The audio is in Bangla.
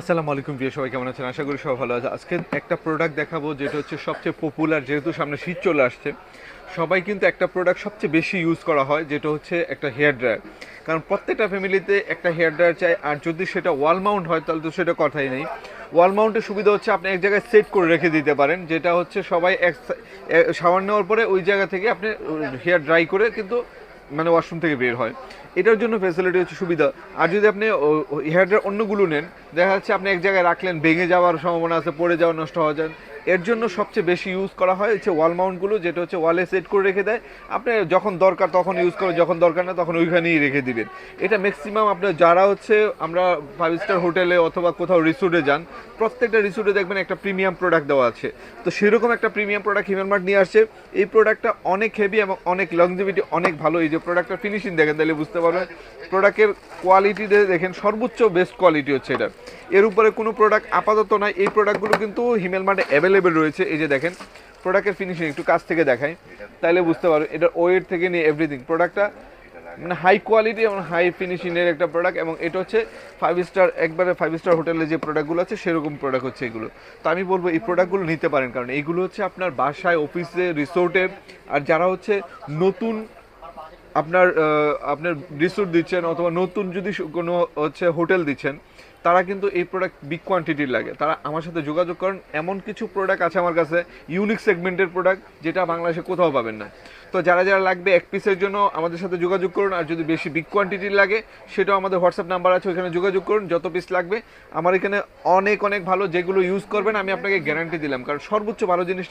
আসসালামু আলাইকুম প্রিয় সবাই, কেমন আছেন? আশা করি সবাই ভালো আছে। আজকে একটা প্রোডাক্ট দেখাবো, যেটা হচ্ছে সবচেয়ে পপুলার যেহেতু সামনে শীত চলে আসছে। সবাই কিন্তু একটা প্রোডাক্ট সবচেয়ে বেশি ইউজ করা হয়, যেটা হচ্ছে একটা হেয়ার ড্রায়ার কারণ প্রত্যেকটা ফ্যামিলিতে একটা হেয়ার ড্রায়ার চাই, আর যদি সেটা ওয়াল মাউন্ট হয়, তাহলে তো সেটা কথাই নেই। ওয়াল মাউন্টের সুবিধা হচ্ছে আপনি এক জায়গায় সেট করে রেখে দিতে পারেন, যেটা হচ্ছে সবাই এক শাওয়ার নেওয়ার পরে ওই জায়গা থেকে আপনি হেয়ার ড্রাই করে কিন্তু মানে ওয়াশরুম থেকে বের হয়। এটার জন্য ফেসিলিটি হচ্ছে সুবিধা। আর যদি আপনি হেয়ারটার অন্যগুলো নেন, দেখা যাচ্ছে আপনি এক জায়গায় রাখলেন, ভেঙে যাওয়ার সম্ভাবনা আছে, পড়ে যাওয়া নষ্ট হওয়া যায়। এর জন্য সবচেয়ে বেশি ইউজ করা হয় হচ্ছে ওয়াল মাউন্টগুলো যেটা হচ্ছে ওয়ালে সেট করে রেখে দেয়। আপনি যখন দরকার তখন ইউজ করে, যখন দরকার না তখন ওইখানেই রেখে দিবেন। এটা ম্যাক্সিমাম আপনার যারা হচ্ছে আমরা ফাইভ স্টার হোটেলে অথবা কোথাও রিসোর্টে যান, প্রত্যেকটা রিসোর্টে দেখবেন একটা প্রিমিয়াম প্রোডাক্ট দেওয়া আছে। তো সেরকম একটা প্রিমিয়াম প্রোডাক্ট হিমেল মার্ট নিয়ে আসছে। এই প্রোডাক্টটা অনেক হেভি এবং অনেক লংজিভিটি অনেক ভালো। এই যে প্রোডাক্টটা ফিনিশিং দেখেন, তাহলে বুঝতে পারবেন। প্রোডাক্টের কোয়ালিটি দেখেন, সর্বোচ্চ বেস্ট কোয়ালিটি হচ্ছে এটা। এর উপরে কোনো প্রোডাক্ট আপাতত নয় এই প্রোডাক্টগুলো কিন্তু হিমেল মার্টে অ্যাভেলেবেল রয়েছে। এই যে দেখেন প্রোডাক্টের ফিনিশিং একটু কাছ থেকে দেখাই। তাহলে বুঝতে পারবেন এটার ওয়েট থেকে নিয়ে এভরিথিং প্রোডাক্টটা মানে হাই কোয়ালিটি এবং হাই ফিনিশিংয়ের একটা প্রোডাক্ট এবং এটা হচ্ছে ফাইভ স্টার একবারে ফাইভ স্টার হোটেলে যে প্রোডাক্টগুলো আছে, সেরকম প্রোডাক্ট হচ্ছে এগুলো। তো আমি বলব, এই প্রোডাক্টগুলো নিতে পারেন, কারণ এইগুলো হচ্ছে আপনার বাসায় অফিসে রিসোর্টে আর যারা হচ্ছে নতুন আপনার আপনার রিসোর্ট দিচ্ছেন অথবা নতুন যদি কোনো হচ্ছে হোটেল দিচ্ছেন, তারা কিন্তু এই প্রোডাক্ট বিগ কোয়ান্টিটির লাগে। তারা আমার সাথে যোগাযোগ করেন, এমন কিছু প্রোডাক্ট আছে আমার কাছে ইউনিক সেগমেন্টের প্রোডাক্ট যেটা বাংলাদেশে কোথাও পাবেন না। তো যারা যারা লাগবে এক পিসের জন্য আমাদের সাথে যোগাযোগ করুন, আর যদি বেশি বিগ কোয়ান্টিটির লাগে, সেটাও আমাদের হোয়াটসঅ্যাপ নাম্বার আছে ওখানে যোগাযোগ করুন, যত পিস লাগবে। আমার এখানে অনেক অনেক ভালো যেগুলো ইউজ করবেন, আমি আপনাকে গ্যারান্টি দিলাম, কারণ সর্বোচ্চ ভালো জিনিসটা